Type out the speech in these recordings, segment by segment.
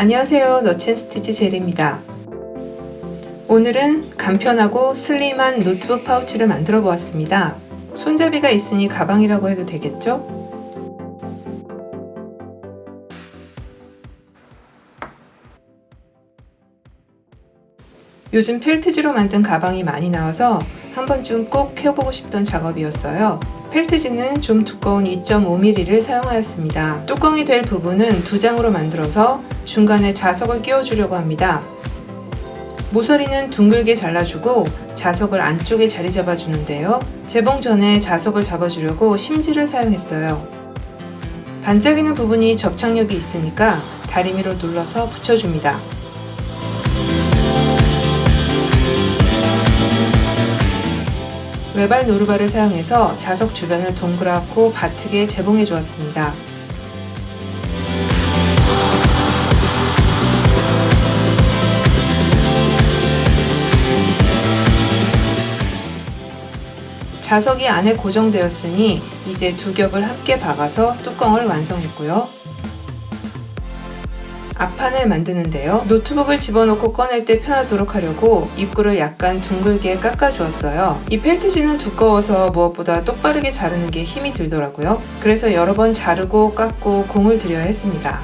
안녕하세요. 너첸스티치 젤입니다. 오늘은 간편하고 슬림한 노트북 파우치를 만들어 보았습니다. 손잡이가 있으니 가방이라고 해도 되겠죠? 요즘 펠트지로 만든 가방이 많이 나와서 한 번쯤 꼭 해보고 싶던 작업이었어요. 펠트지는 좀 두꺼운 2.5mm를 사용하였습니다. 뚜껑이 될 부분은 두 장으로 만들어서 중간에 자석을 끼워주려고 합니다. 모서리는 둥글게 잘라주고 자석을 안쪽에 자리 잡아주는데요. 재봉 전에 자석을 잡아주려고 심지를 사용했어요. 반짝이는 부분이 접착력이 있으니까 다리미로 눌러서 붙여줍니다. 외발 노루발을 사용해서 자석 주변을 동그랗고 바트게 재봉해 주었습니다. 자석이 안에 고정되었으니 이제 두 겹을 함께 박아서 뚜껑을 완성했고요. 앞판을 만드는데요. 노트북을 집어넣고 꺼낼 때 편하도록 하려고 입구를 약간 둥글게 깎아주었어요. 이 펠트지는 두꺼워서 무엇보다 똑바르게 자르는 게 힘이 들더라고요. 그래서 여러 번 자르고 깎고 공을 들여야 했습니다.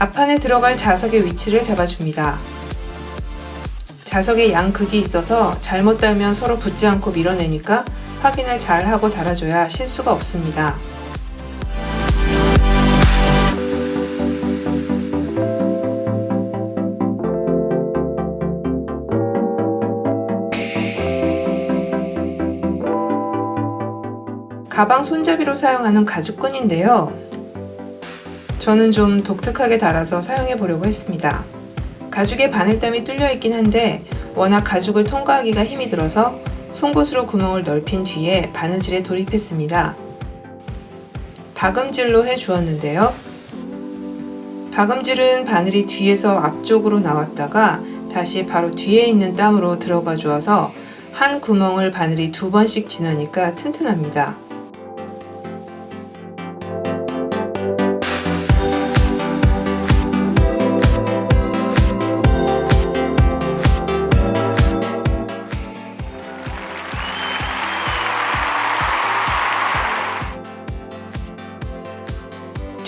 앞판에 들어갈 자석의 위치를 잡아줍니다. 자석에 양극이 있어서 잘못 달면 서로 붙지 않고 밀어내니까 확인을 잘 하고 달아줘야 실수가 없습니다. 가방 손잡이로 사용하는 가죽끈인데요. 저는 좀 독특하게 달아서 사용해 보려고 했습니다. 가죽에 바늘땀이 뚫려 있긴 한데 워낙 가죽을 통과하기가 힘이 들어서 송곳으로 구멍을 넓힌 뒤에 바느질에 돌입했습니다. 박음질로 해 주었는데요. 박음질은 바늘이 뒤에서 앞쪽으로 나왔다가 다시 바로 뒤에 있는 땀으로 들어가 주어서 한 구멍을 바늘이 두 번씩 지나니까 튼튼합니다.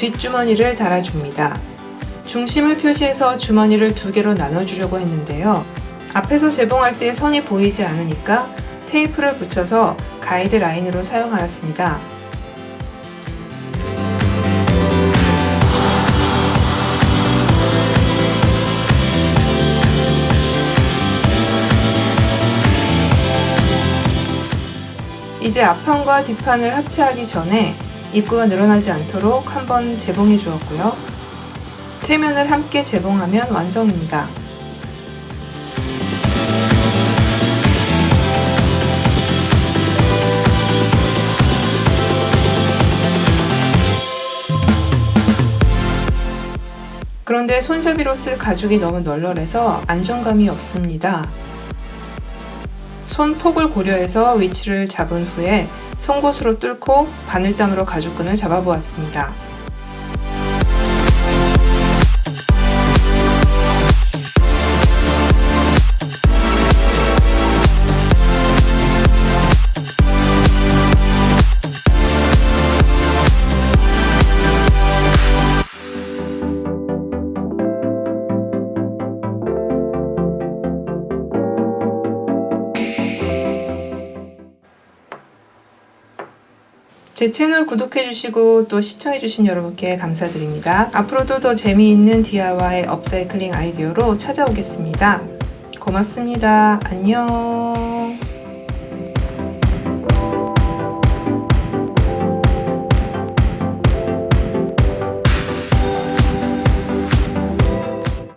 뒷주머니를 달아줍니다. 중심을 표시해서 주머니를 두 개로 나눠주려고 했는데요. 앞에서 재봉할 때 선이 보이지 않으니까 테이프를 붙여서 가이드 라인으로 사용하였습니다. 이제 앞판과 뒷판을 합체하기 전에 입구가 늘어나지 않도록 한번 재봉해 주었고요. 세 면을 함께 재봉하면 완성입니다. 그런데 손잡이로 쓸 가죽이 너무 널널해서 안정감이 없습니다. 손 폭을 고려해서 위치를 잡은 후에 송곳으로 뚫고 바늘땀으로 가죽끈을 잡아보았습니다. 제 채널 구독해주시고 또 시청해주신 여러분께 감사드립니다. 앞으로도 더 재미있는 DIY 업사이클링 아이디어로 찾아오겠습니다. 고맙습니다. 안녕.